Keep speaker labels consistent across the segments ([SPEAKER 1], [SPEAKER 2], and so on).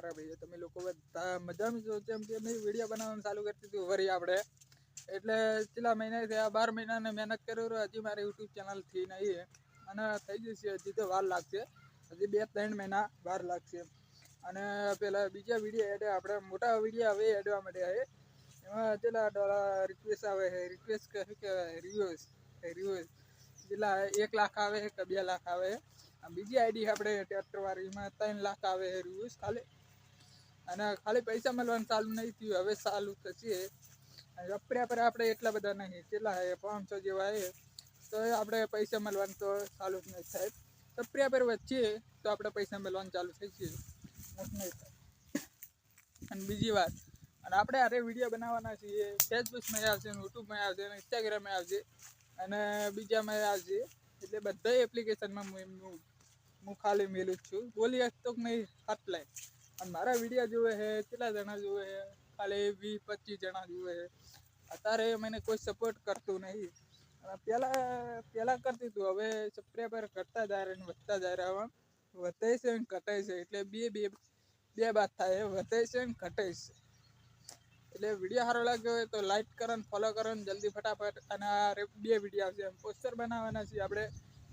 [SPEAKER 1] મારા ભાઈઓ તમે લોકો બધા મજામાં જેમ કે મેં વીડિયો બનાવવાનું ચાલુ કરી દીધું વરી આપણે. એટલે છેલ્લા મહિનાથી આ બાર મહિનાને મહેનત રહ્યો. હજી મારી યુટ્યુબ ચેનલ થઈ નહીં અને થઈ જશે હજી તો વાર લાગશે. હજી બે ત્રણ મહિના વાર લાગશે. અને પેલા બીજા વીડિયો એડ આપણે મોટા વીડિયો હવે એડવા માંડ્યા છે. એમાં પેલા રિક્વેસ્ટ આવે છે. રિક્વેસ્ટ કહે કે રિવ્યુઝ રિવ્યુઝ પેલા એક લાખ આવે કે બે લાખ આવે બીજી આઈડી આપણે ટ્રેક્ટર એમાં ત્રણ લાખ આવે રિવ્યુઝ ખાલી અને ખાલી પૈસા મળવાનું ચાલુ નહીં થયું. હવે ચાલુ થશે અને અપડ્યા પર આપણે એટલા બધા નહીં. કેટલા હે? પાંચસો જેવા હે. તો આપણે પૈસા મળવાનું તો ચાલુ જ નહીં થાય. સપ્રિયા પર વચ્ચે તો આપણે પૈસા મળવાનું ચાલુ થઈ જશે. નહીં થાય. અને બીજી વાત. અને આપણે આરે વીડિયો બનાવવાના છીએ. ફેસબુકમાં આવશે યુટ્યુબમાં આવશે, અને ઇન્સ્ટાગ્રામમાં આવશે, અને બીજામાં આવશે. એટલે બધા એપ્લિકેશનમાં હું ખાલી મેલું જ છું. બોલી તો નહીં? આટલાય અને મારા વિડીયા જોવે છે, કેટલા જણા જોવે છે? ખાલી વીસ, પચીસ જણા જોવે છે. અત્યારે મને કોઈ સપોર્ટ કરતું નહીં. અને પહેલાં પહેલાં કરતી હતું હવે સબસ્ક્રાઈબર ઘટતા જાય રહે ને વધતા જાય રહ્યા વધે છે ને ઘટે છે, એટલે બે બે બે વાત થાય વધે છે ને ઘટે છે. એટલે વીડિયો સારો લાગ્યો હોય તો લાઈક કરો ને ફોલો કરો ને જલ્દી ફટાફટ. અને આ બે વીડિયો આવશે. પોસ્ટર બનાવવાના છે આપણે.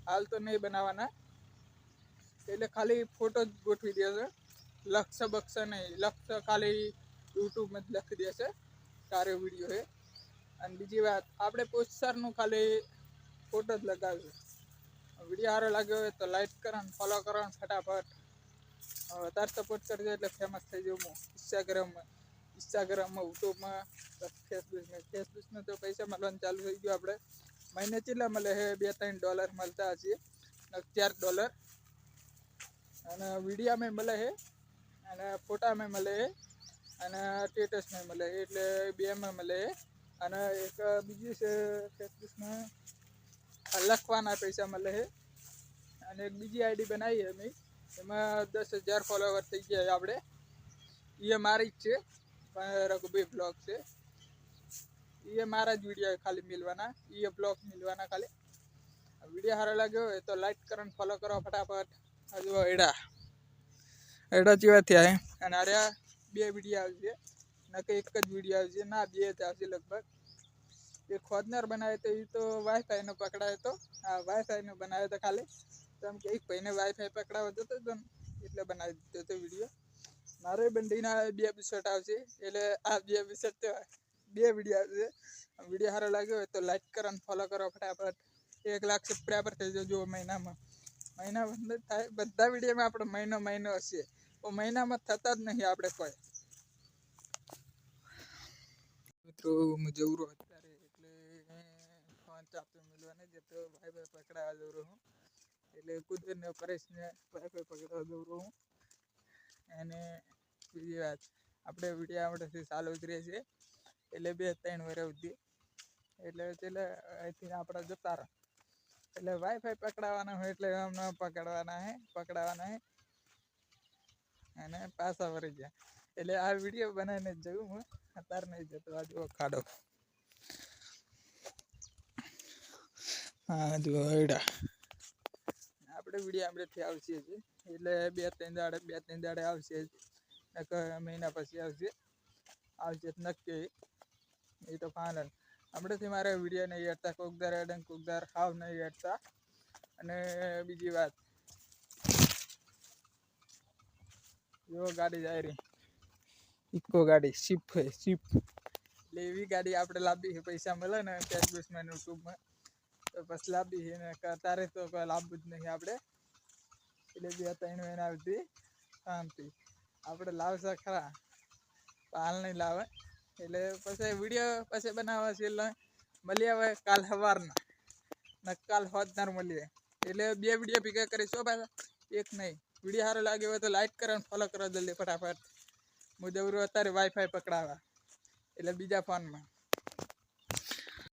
[SPEAKER 1] હાલ તો નહીં બનાવવાના. એટલે ખાલી ફોટો જ ગોઠવી દેશે લક્ષ બક્ષ નહીં, લક્ષ ખાલી યુટ્યુબમાં જ લખી દેશે. તારે વીડિયો એ. અને બીજી વાત, આપણે પોસ્ટરનું ખાલી ફોટો જ લગાવ્યું વીડિયો સારો લાગ્યો હોય તો લાઈક કરો ને ફોલો કરો ને ફટાફટ. વધારે સપોર્ટ કરજો એટલે ફેમસ થઈ જવું હું. ઇન્સ્ટાગ્રામમાં ઇન્સ્ટાગ્રામમાં યુટ્યુબમાં ફેસબુકમાં ફેસબુકમાં તો પૈસા મળવાનું ચાલુ થઈ ગયું આપણે. મહિને કેટલા મળે છે? બે ત્રણ ડોલર મળતા હશે. અગિયાર ડોલર અને વિડીયામાં મળે છે અને ફોટામાં મળે અને અને સ્ટેટસમાં મળે, એટલે એટલે બેમાં મળે. અને એક બીજું છે ફેસબુકમાં લખવાના પૈસા મળે છે. અને એક બીજી આઈડી બનાવી અમે એમાં દસ હજાર ફોલોવર થઈ ગયા આપણે. એ મારી જ છે, પણ રઘુભાઈ બ્લોગ છે. એ મારા જ વીડિયો ખાલી મિલવાના એ બ્લોગ મિલવાના ખાલી. વીડિયો સારો લાગ્યો હોય તો લાઈક કરો ફોલો કરો ફટાફટ. હજુ એડા. એડા જેવા થયા છે અને અરે બે વીડિયો આવશે. નકે એક જ વીડિયો આવશે, ના, બે જ આવશે લગભગ. એ ખોદનાર બનાવે તો એ તો વાઈફાઈનો પકડાયો તો. આ વાઈફાઈનો બનાવ્યો તો ખાલી. કેમ કે એક ભાઈને વાઈફાઈ પકડાવો જતો હતો એટલે બનાવી દીધો હતો વીડિયો મારે બંડીના બે એપિસોડ આવશે. એટલે આ બે એપિસોડ તો બે વીડિયો આવશે. વીડિયો સારો લાગ્યો હોય તો લાઈક કરો અને ફોલો કરો ફટાફટ. એક લાખ સબસ્ક્રાઈબર થઈ જજો મહિનામાં. મહિના બંધ થાય, બધા વિડીયોમાં આપણો મહિનો મહિનો હશે. તો મહિનામાં થતા જ નહીં આપણે કોઈ. મિત્રો, હું જવું રહ્યો અત્યારે એટલે ફોન ચાપતો મળવાને જતો ભાઈ ભાઈ પકડાવા જઉં રહું એટલે કુદરતને પરેશને ભાઈ ભાઈ પકડાવા જઉં રહું અને બીજી વાત, આપણે વીડિયો આપણેથી ચાલુ કરીએ છીએ એટલે બે ત્રણ વર્ષ સુધી. એટલે છેલ્લે અહીંથી આપણે જતા રહો. એટલે વાઈફાઈ પકડાવાના હોય એટલે હમણાં પકડવાના હે, પકડાવાના હે. અને પાછા વળી ગયા. એટલે આ વીડિયો બનાવીને જ જવું હું. અત્યારે નહીં જતો, આ જુઓ ખાડો. હા જુઓ એડા આપણે વીડિયો આપણેથી આવશે છે એટલે બે ત્રણ દાડે, બે ત્રણ દાડે આવશે એક મહિના પછી આવશે. આવશે નક્કી. એ તો ફાઇનલ હમણાંથી મારે વીડિયો નહીં હેડતા. કોકદાર હેડે કોકદાર હાવ નહીં હેડતા. અને બીજી વાત. જો ગાડી જાય રહી ઇકો ગાડી શિપ છે શિપ એટલે એવી ગાડી આપણે લાવવી છે પૈસા મળે ને ફેસબુકમાં ને યુટ્યુબમાં તો પછી લાવવી છે ને તારે તો કોઈ લાવવું જ નહીં આપણે એટલે બે ત્રણ મહિના સુધી શાંતિ આપણે લાવશે ખરા પણ હાલ નહીં લાવે એટલે પછી વીડિયો પછી બનાવવા છે એટલે મળીએ હવે કાલ સવારના ને કાલ હોદનાર મળીએ એટલે બે વીડિયો ભેગા કરીશું પાછા એક નહીં વીડિયો સારો લાગ્યો હોય તો લાઇક કરો અને ફોલો કરો જલ્દી ફટાફટ. હું જવરું અત્યારે વાઈફાઈ પકડાવા. એટલે બીજા ફોનમાં